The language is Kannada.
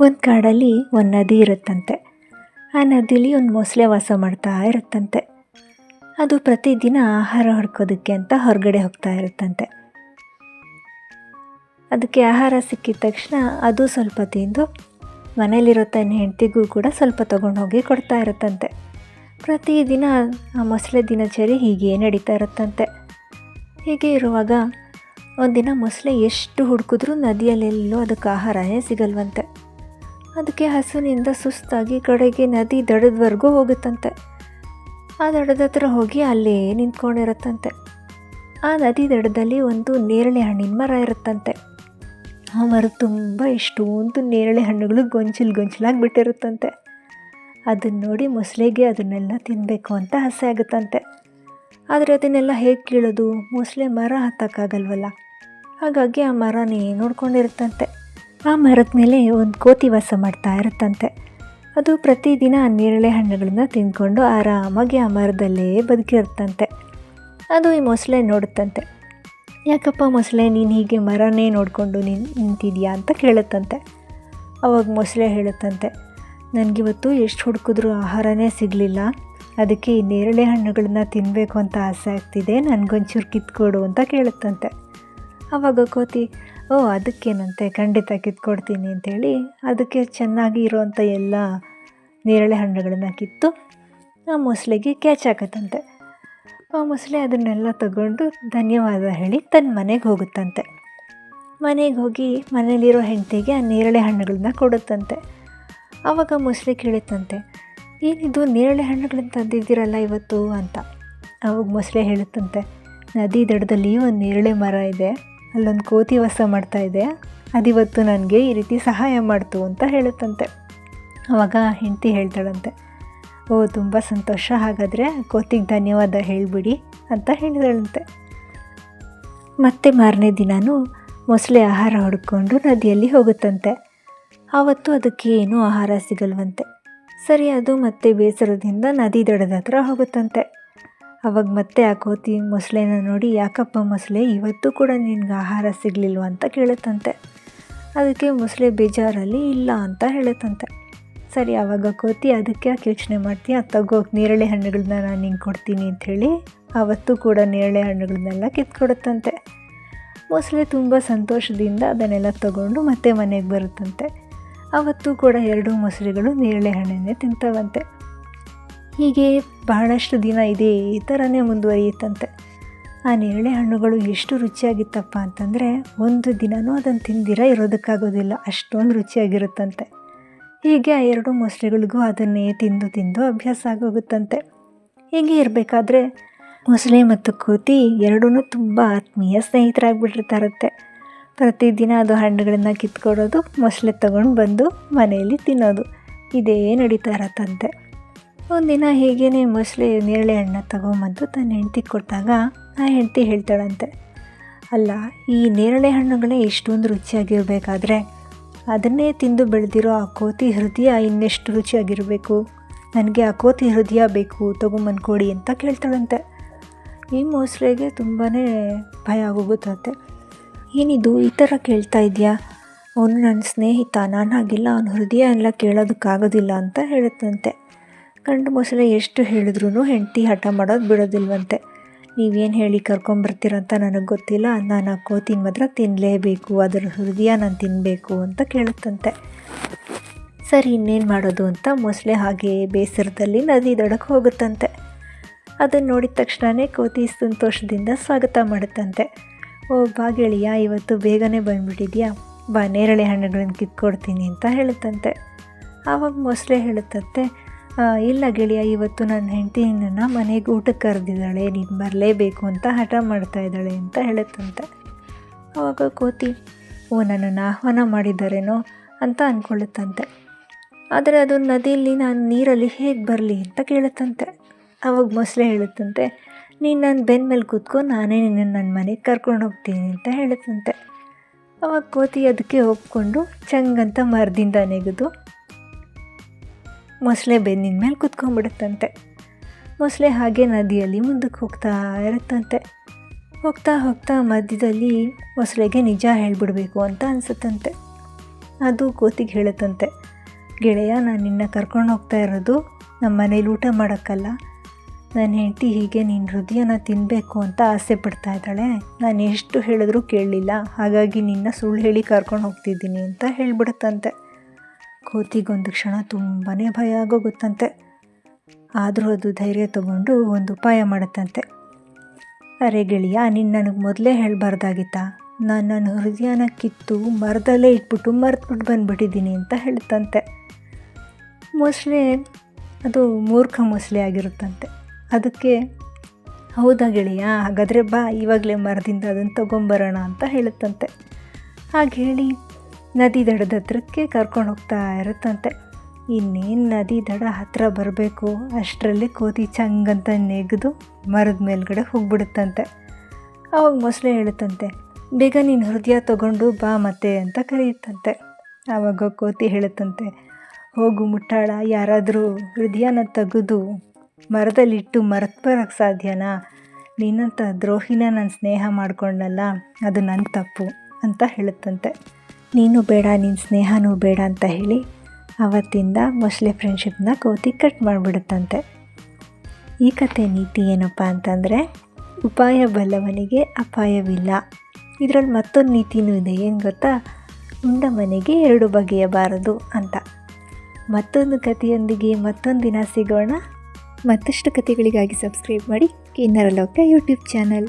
ಒಂದು ಕಾಡಲ್ಲಿ ಒಂದು ನದಿ ಇರುತ್ತಂತೆ. ಆ ನದಿಲಿ ಒಂದು ಮೊಸಳೆ ವಾಸ ಮಾಡ್ತಾ ಇರುತ್ತಂತೆ. ಅದು ಪ್ರತಿದಿನ ಆಹಾರ ಹುಡ್ಕೋದಕ್ಕೆ ಅಂತ ಹೊರಗಡೆ ಹೋಗ್ತಾ ಇರುತ್ತಂತೆ. ಅದಕ್ಕೆ ಆಹಾರ ಸಿಕ್ಕಿದ ತಕ್ಷಣ ಅದು ಸ್ವಲ್ಪ ತಿಂದು ಮನೇಲಿರೋ ತನ್ನ ಹೆಂಡತಿಗೂ ಕೂಡ ಸ್ವಲ್ಪ ತೊಗೊಂಡೋಗಿ ಕೊಡ್ತಾ ಇರುತ್ತಂತೆ. ಪ್ರತಿದಿನ ಆ ಮೊಸಳೆ ದಿನಚರಿ ಹೀಗೆ ನಡೀತಾ ಇರುತ್ತಂತೆ. ಹೀಗೆ ಇರುವಾಗ ಒಂದಿನ ಮೊಸಳೆ ಎಷ್ಟು ಹುಡುಕಿದ್ರೂ ನದಿಯಲ್ಲೆಲ್ಲೋ ಅದಕ್ಕೆ ಆಹಾರನೇ ಸಿಗಲ್ವಂತೆ. ಅದಕ್ಕೆ ಹಸುವಿನಿಂದ ಸುಸ್ತಾಗಿ ಕಡೆಗೆ ನದಿ ದಡದವರೆಗೂ ಹೋಗುತ್ತಂತೆ. ಆ ದಡದ ಹತ್ರ ಹೋಗಿ ಅಲ್ಲೇ ನಿಂತ್ಕೊಂಡಿರುತ್ತಂತೆ. ಆ ನದಿ ದಡದಲ್ಲಿ ಒಂದು ನೇರಳೆ ಹಣ್ಣಿನ ಮರ ಇರುತ್ತಂತೆ. ಆ ಮರ ತುಂಬ ಎಷ್ಟೊಂದು ನೇರಳೆ ಹಣ್ಣುಗಳು ಗೊಂಚಲು ಗೊಂಚಲಾಗಿ ಬಿಟ್ಟಿರುತ್ತಂತೆ. ಅದನ್ನು ನೋಡಿ ಮೊಸಳೆಗೆ ಅದನ್ನೆಲ್ಲ ತಿನ್ನಬೇಕು ಅಂತ ಆಸೆ ಆಗುತ್ತಂತೆ. ಆದರೆ ಅದನ್ನೆಲ್ಲ ಹೇಗೆ ಕೀಳೋದು? ಮೊಸಳೆ ಮರ ಹತ್ತಕ್ಕಾಗಲ್ವಲ್ಲ? ಹಾಗಾಗಿ ಆ ಮರನೇ ನೋಡ್ಕೊಂಡಿರುತ್ತಂತೆ. ಆ ಮರದ ಮೇಲೆ ಒಂದು ಕೋತಿ ವಾಸ ಮಾಡ್ತಾ ಇರುತ್ತಂತೆ. ಅದು ಪ್ರತಿದಿನ ನೇರಳೆ ಹಣ್ಣುಗಳನ್ನ ತಿಂದ್ಕೊಂಡು ಆರಾಮಾಗಿ ಆ ಮರದಲ್ಲೇ ಬದುಕಿರುತ್ತಂತೆ. ಅದು ಈ ಮೊಸಳೆ ನೋಡುತ್ತಂತೆ. ಯಾಕಪ್ಪ ಮೊಸಳೆ, ನೀನು ಹೀಗೆ ಮರನೇ ನೋಡಿಕೊಂಡು ನೀನು, ನಿಂತಿದ್ಯಾ ಅಂತ ಕೇಳುತ್ತಂತೆ. ಅವಾಗ ಮೊಸಳೆ ಹೇಳುತ್ತಂತೆ, ನನಗಿವತ್ತು ಎಷ್ಟು ಹುಡುಕಿದ್ರೂ ಆಹಾರನೇ ಸಿಗಲಿಲ್ಲ. ಅದಕ್ಕೆ ಈ ನೇರಳೆ ಹಣ್ಣುಗಳನ್ನ ತಿನ್ನಬೇಕು ಅಂತ ಆಸೆ ಆಗ್ತಿದೆ. ನನಗೊಂಚೂರು ಕಿತ್ಕೊಡು ಅಂತ ಕೇಳುತ್ತಂತೆ. ಆವಾಗ ಕೋತಿ ಓ, ಅದಕ್ಕೇನಂತೆ? ಖಂಡಿತ ಕಿತ್ಕೊಡ್ತೀನಿ ಅಂಥೇಳಿ ಅದಕ್ಕೆ ಚೆನ್ನಾಗಿ ಇರೋವಂಥ ಎಲ್ಲ ನೇರಳೆ ಹಣ್ಣುಗಳನ್ನು ಕಿತ್ತು ಆ ಮೊಸಳೆಗೆ ಕ್ಯಾಚ್ ಹಾಕತ್ತಂತೆ. ಆ ಮೊಸಳೆ ಅದನ್ನೆಲ್ಲ ತಗೊಂಡು ಧನ್ಯವಾದ ಹೇಳಿ ತನ್ನ ಮನೆಗೆ ಹೋಗುತ್ತಂತೆ. ಮನೆಗೆ ಹೋಗಿ ಮನೇಲಿರೋ ಹೆಂಡತಿಗೆ ಆ ನೇರಳೆ ಹಣ್ಣುಗಳನ್ನ ಕೊಡುತ್ತಂತೆ. ಆವಾಗ ಮೊಸಳೆ ಕೇಳುತ್ತಂತೆ, ಏನಿದು ನೇರಳೆ ಹಣ್ಣುಗಳನ್ನ ತಂದಿದ್ದೀರಲ್ಲ ಇವತ್ತು ಅಂತ. ಅವಾಗ ಮೊಸಳೆ ಹೇಳುತ್ತಂತೆ, ನದಿ ದಡದಲ್ಲಿ ಒಂದು ನೇರಳೆ ಮರ ಇದೆ. ಅಲ್ಲೊಂದು ಕೋತಿ ವಾಸ ಮಾಡ್ತಾ ಇದೆ. ಅದಿವತ್ತು ನನಗೆ ಈ ರೀತಿ ಸಹಾಯ ಮಾಡ್ತು ಅಂತ ಹೇಳುತ್ತಂತೆ. ಅವಾಗ ಹೆಂಡತಿ ಹೇಳ್ತಾಳಂತೆ, ಓ, ತುಂಬ ಸಂತೋಷ, ಹಾಗಾದರೆ ಕೋತಿಗೆ ಧನ್ಯವಾದ ಹೇಳಿಬಿಡಿ ಅಂತ ಹೇಳಿದಳಂತೆ. ಮತ್ತೆ ಮಾರನೇ ದಿನವೂ ಮೊಸಳೆ ಆಹಾರ ಹುಡ್ಕೊಂಡು ನದಿಯಲ್ಲಿ ಹೋಗುತ್ತಂತೆ. ಆವತ್ತು ಅದಕ್ಕೆ ಏನೂ ಆಹಾರ ಸಿಗಲ್ವಂತೆ. ಸರಿ, ಅದು ಮತ್ತೆ ಬೇಸರದಿಂದ ನದಿ ದಡದ ಹತ್ರ ಹೋಗುತ್ತಂತೆ. ಅವಾಗ ಮತ್ತೆ ಆ ಕೋತಿ ಮೊಸಳೆನ ನೋಡಿ, ಯಾಕಪ್ಪ ಮೊಸಳೆ, ಇವತ್ತು ಕೂಡ ನಿನಗೆ ಆಹಾರ ಸಿಗಲಿಲ್ವ? ಅಂತ ಕೇಳುತ್ತಂತೆ. ಅದಕ್ಕೆ ಮೊಸಳೆ ಬೇಜಾರಲ್ಲಿ, ಇಲ್ಲ ಅಂತ ಹೇಳುತ್ತಂತೆ. ಸರಿ ಆವಾಗ ಕೋತಿ, ಅದಕ್ಕೆ ಯಾಕೆ ಯೋಚನೆ ಮಾಡ್ತೀಯ? ತಗೋ, ನೇರಳೆ ಹಣ್ಣುಗಳನ್ನ ನಾನು ನಿಂಗೆ ಕೊಡ್ತೀನಿ ಅಂಥೇಳಿ ಆವತ್ತು ಕೂಡ ನೇರಳೆ ಹಣ್ಣುಗಳನ್ನೆಲ್ಲ ಕಿತ್ಕೊಡುತ್ತಂತೆ. ಮೊಸಳೆ ತುಂಬ ಸಂತೋಷದಿಂದ ಅದನ್ನೆಲ್ಲ ತಗೊಂಡು ಮತ್ತೆ ಮನೆಗೆ ಬರುತ್ತಂತೆ. ಆವತ್ತು ಕೂಡ ಎರಡು ಮೊಸಳೆಗಳು ನೇರಳೆ ಹಣ್ಣನ್ನೇ ತಿಂತವಂತೆ. ಹೀಗೆ ಬಹಳಷ್ಟು ದಿನ ಇದೇ ಥರನೇ ಮುಂದುವರಿಯುತ್ತಂತೆ. ಆ ನೇರಳೆ ಹಣ್ಣುಗಳು ಎಷ್ಟು ರುಚಿಯಾಗಿತ್ತಪ್ಪ ಅಂತಂದರೆ ಒಂದು ದಿನವೂ ಅದನ್ನು ತಿಂದಿರ ಇರೋದಕ್ಕಾಗೋದಿಲ್ಲ, ಅಷ್ಟೊಂದು ರುಚಿಯಾಗಿರುತ್ತಂತೆ. ಹೀಗೆ ಆ ಎರಡು ಮೊಸಳೆಗಳಿಗೂ ಅದನ್ನೇ ತಿಂದು ತಿಂದು ಅಭ್ಯಾಸ ಆಗೋಗುತ್ತಂತೆ. ಹೀಗೆ ಇರಬೇಕಾದ್ರೆ ಮೊಸಳೆ ಮತ್ತು ಕೋತಿ ಎರಡೂ ತುಂಬ ಆತ್ಮೀಯ ಸ್ನೇಹಿತರಾಗ್ಬಿಟ್ಟಿರ್ತಾರತ್ತೆ ಪ್ರತಿದಿನ ಅದು ಹಣ್ಣುಗಳನ್ನು ಕಿತ್ಕೊಡೋದು, ಮೊಸಳೆ ತಗೊಂಡು ಬಂದು ಮನೆಯಲ್ಲಿ ತಿನ್ನೋದು, ಇದೇ ನಡೀತಾ ಇರತ್ತಂತೆ. ಒಂದಿನ ಹೀಗೇನೆ ಮೊಸಳೆ ನೇರಳೆ ಹಣ್ಣ ತಗೊಂಬಂದು ತನ್ನ ಹೆಂಡತಿ ಕೊಟ್ಟಾಗ ಆ ಹೆಂಡತಿ ಹೇಳ್ತಾಳಂತೆ, ಅಲ್ಲ, ಈ ನೇರಳೆ ಹಣ್ಣುಗಳೇ ಇಷ್ಟೊಂದು ರುಚಿಯಾಗಿರಬೇಕಾದ್ರೆ ಅದನ್ನೇ ತಿಂದು ಬೆಳೆದಿರೋ ಆ ಕೋತಿ ಹೃದಯ ಇನ್ನೆಷ್ಟು ರುಚಿಯಾಗಿರಬೇಕು? ನನಗೆ ಆ ಕೋತಿ ಹೃದಯ ಬೇಕು, ತಗೊಂಬಂದ್ಕೊಡಿ ಅಂತ ಕೇಳ್ತಾಳಂತೆ. ಈ ಮೊಸಳೆಗೆ ತುಂಬಾ ಭಯ ಆಗೋಗುತ್ತಂತೆ ಏನಿದು, ಈ ಥರ ಕೇಳ್ತಾ ಇದೆಯಾ? ಅವನು ನನ್ನ ಸ್ನೇಹಿತ, ನಾನು ಹಾಗಿಲ್ಲ, ಅವನ ಹೃದಯ ಎಲ್ಲ ಕೇಳೋದಕ್ಕಾಗೋದಿಲ್ಲ ಅಂತ ಹೇಳುತ್ತಂತೆ. ಗಂಡು ಮೊಸಳೆ ಎಷ್ಟು ಹೇಳಿದ್ರೂ ಹೆಂಡತಿ ಹಠ ಮಾಡೋದು ಬಿಡೋದಿಲ್ವಂತೆ. ನೀವೇನು ಹೇಳಿ ಕರ್ಕೊಂಬರ್ತೀರಂತ ನನಗೆ ಗೊತ್ತಿಲ್ಲ. ನಾನು ಆ ಕೋತಿನ ಮಾತ್ರ ತಿನ್ನಲೇಬೇಕು ಅದರ ಹೃದಯ ನಾನು ತಿನ್ನಬೇಕು ಅಂತ ಕೇಳುತ್ತಂತೆ. ಸರಿ, ಇನ್ನೇನು ಮಾಡೋದು ಅಂತ ಮೊಸಳೆ ಹಾಗೆ ಬೇಸರದಲ್ಲಿ ನದಿ ದಡಕ್ಕೆ ಹೋಗುತ್ತಂತೆ. ಅದನ್ನು ನೋಡಿದ ತಕ್ಷಣವೇ ಕೋತಿ ಸಂತೋಷದಿಂದ ಸ್ವಾಗತ ಮಾಡುತ್ತಂತೆ. ಓ ಬಾ ಗೆಳೆಯ ಇವತ್ತು ಬೇಗನೆ ಬಂದುಬಿಟ್ಟಿದ್ಯಾ? ಬಾ, ನೇರಳೆ ಹಣ್ಣುಗಳನ್ನು ಕಿತ್ಕೊಡ್ತೀನಿ ಅಂತ ಹೇಳುತ್ತಂತೆ. ಆವಾಗ ಮೊಸಳೆ ಹೇಳುತ್ತಂತೆ ಇಲ್ಲ ಗೆಳೆಯ, ಇವತ್ತು ನನ್ನ ಹೆಂಡತಿ ಮನೆಗೆ ಊಟಕ್ಕೆ ಕರೆದಿದ್ದಾಳೆ, ನೀನು ಬರಲೇಬೇಕು ಅಂತ ಹಠ ಮಾಡ್ತಾ ಇದ್ದಾಳೆ ಅಂತ ಹೇಳುತ್ತಂತೆ. ಅವಾಗ ಕೋತಿ, ಓ, ನನ್ನನ್ನು ಆಹ್ವಾನ ಮಾಡಿದ್ದಾರೇನೋ ಅಂತ ಅಂದ್ಕೊಳ್ಳುತ್ತಂತೆ ಆದರೆ ಅದು ನದಿಯಲ್ಲಿ ನಾನು ನೀರಲ್ಲಿ ಹೇಗೆ ಬರಲಿ ಅಂತ ಕೇಳುತ್ತಂತೆ. ಆವಾಗ ಮೊಸಳೆ ಹೇಳುತ್ತಂತೆ, ನೀನು ನನ್ನ ಬೆನ್ನ ಮೇಲೆ ಕೂತ್ಕೊ, ನಾನೇ ನಿನ್ನ ನನ್ನ ಮನೆಗೆ ಕರ್ಕೊಂಡು ಹೋಗ್ತೀನಿ ಅಂತ ಹೇಳುತ್ತಂತೆ. ಅವಾಗ ಕೋತಿ ಅದಕ್ಕೆ ಒಪ್ಕೊಂಡು ಚಂಗಂತ ಮರದಿಂದ ನೆಗೆದು ಮೊಸಳೆ ಬೆನ್ನಿನ ಮೇಲೆ ಕುತ್ಕೊಂಡ್ಬಿಡುತ್ತಂತೆ. ಮೊಸಳೆ ಹಾಗೆ ನದಿಯಲ್ಲಿ ಮುಂದಕ್ಕೆ ಹೋಗ್ತಾ ಇರುತ್ತಂತೆ. ಹೋಗ್ತಾ ಹೋಗ್ತಾ ಮಧ್ಯದಲ್ಲಿ ಮೊಸಳೆಗೆ ನಿಜ ಹೇಳಿಬಿಡಬೇಕು ಅಂತ ಅನಿಸುತ್ತಂತೆ. ಅದು ಕೋತಿಗೆ ಹೇಳುತ್ತಂತೆ. ಗೆಳೆಯ, ನಾನು ನಿನ್ನ ಕರ್ಕೊಂಡು ಹೋಗ್ತಾ ಇರೋದು ನಮ್ಮ ಮನೇಲಿ ಊಟ ಮಾಡೋಕ್ಕಲ್ಲ. ನನ್ನ ಹೆಂಡತಿ ಹೀಗೆ ನಿನ್ನ ಹೃದಯನ ತಿನ್ನಬೇಕು ಅಂತ ಆಸೆ ಪಡ್ತಾ ಇದ್ದಾಳೆ. ನಾನು ಎಷ್ಟು ಹೇಳಿದ್ರೂ ಕೇಳಲಿಲ್ಲ. ಹಾಗಾಗಿ ನಿನ್ನ ಸುಳ್ಳು ಹೇಳಿ ಕರ್ಕೊಂಡು ಹೋಗ್ತಿದ್ದೀನಿ ಅಂತ ಹೇಳ್ಬಿಡುತ್ತಂತೆ. ಕೋತಿಗೊಂದು ಕ್ಷಣ ತುಂಬಾ ಭಯ ಆಗೋಗುತ್ತಂತೆ. ಆದರೂ ಅದು ಧೈರ್ಯ ತಗೊಂಡು ಒಂದು ಉಪಾಯ ಮಾಡುತ್ತಂತೆ. ಅರೆ ಗೆಳೆಯ, ನೀನು ನನಗೆ ಮೊದಲೇ ಹೇಳಬಾರ್ದಾಗಿತ್ತಾ? ನಾನು ನನ್ನ ಹೃದಯನ ಕಿತ್ತು ಮರದಲ್ಲೇ ಇಟ್ಬಿಟ್ಟು ಮರೆತ್ಬಿಟ್ಟು ಬಂದುಬಿಟ್ಟಿದ್ದೀನಿ ಅಂತ ಹೇಳ್ತಂತೆ. ಮೊಸಳೆ, ಅದು ಮೂರ್ಖ ಮೊಸಳೆ ಆಗಿರುತ್ತಂತೆ. ಅದಕ್ಕೆ, ಹೌದಾ ಗೆಳೆಯ, ಹಾಗಾದರೆ ಬಾ, ಇವಾಗಲೇ ಮರದಿಂದ ಅದನ್ನು ತೊಗೊಂಬರೋಣ ಅಂತ ಹೇಳುತ್ತಂತೆ ಹಾಗೆ ಹೇಳಿ ನದಿ ದಡದ ಹತ್ರಕ್ಕೆ ಕರ್ಕೊಂಡು ಹೋಗ್ತಾ ಇರುತ್ತಂತೆ. ಇನ್ನೇನು ನದಿ ದಡ ಹತ್ರ ಬರಬೇಕು? ಅಷ್ಟರಲ್ಲಿ ಕೋತಿ ಚಂಗಂತ ನೆಗೆದು ಮರದ ಮೇಲ್ಗಡೆ ಹೋಗ್ಬಿಡುತ್ತಂತೆ. ಅವಾಗ ಮೊಸಳೆ ಹೇಳುತ್ತಂತೆ, ಬೇಗ ನೀನು ಹೃದಯ ತಗೊಂಡು ಬಾ ಮತ್ತೆ ಅಂತ ಕರೆಯುತ್ತಂತೆ. ಆವಾಗ ಕೋತಿ ಹೇಳುತ್ತಂತೆ, ಹೋಗು ಮುಟ್ಟಾಳ, ಯಾರಾದರೂ ಹೃದಯನ ತೆಗೆದು ಮರದಲ್ಲಿಟ್ಟು ಮರೆತು ಬರೋಕ್ಕೆ ಸಾಧ್ಯನಾ? ನಿನ್ನಂಥ ದ್ರೋಹಿನ ನಾನು ಸ್ನೇಹ ಮಾಡ್ಕೊಂಡಲ್ಲ, ಅದು ನನ್ನ ತಪ್ಪು ಅಂತ ಹೇಳುತ್ತಂತೆ. ನೀನು ಬೇಡ ನಿನ್ನ ಸ್ನೇಹನೂ ಬೇಡ ಅಂತ ಹೇಳಿ ಅವತ್ತಿಂದ ಮೊಸಳೆ ಫ್ರೆಂಡ್ಶಿಪ್ನ ಕೋತಿ ಕಟ್ ಮಾಡಿಬಿಡುತ್ತಂತೆ. ಈ ಕತೆ ನೀತಿ ಏನಪ್ಪ ಅಂತಂದರೆ, ಉಪಾಯ ಬಲ್ಲವನಿಗೆ ಅಪಾಯವಿಲ್ಲ. ಇದರಲ್ಲಿ ಮತ್ತೊಂದು ನೀತಿನೂ ಇದೆ, ಏನು ಗೊತ್ತಾ? ಉಂಡ ಮನೆಗೆ ಎರಡು ಬಗೆಯಬಾರದು ಅಂತ. ಮತ್ತೊಂದು ಕಥೆಯೊಂದಿಗೆ ಮತ್ತೊಂದು ದಿನ ಸಿಗೋಣ. ಮತ್ತಷ್ಟು ಕಥೆಗಳಿಗಾಗಿ ಸಬ್ಸ್ಕ್ರೈಬ್ ಮಾಡಿ. ಕಿನ್ನರ ಲೋಕ ಯೂಟ್ಯೂಬ್ ಚಾನಲ್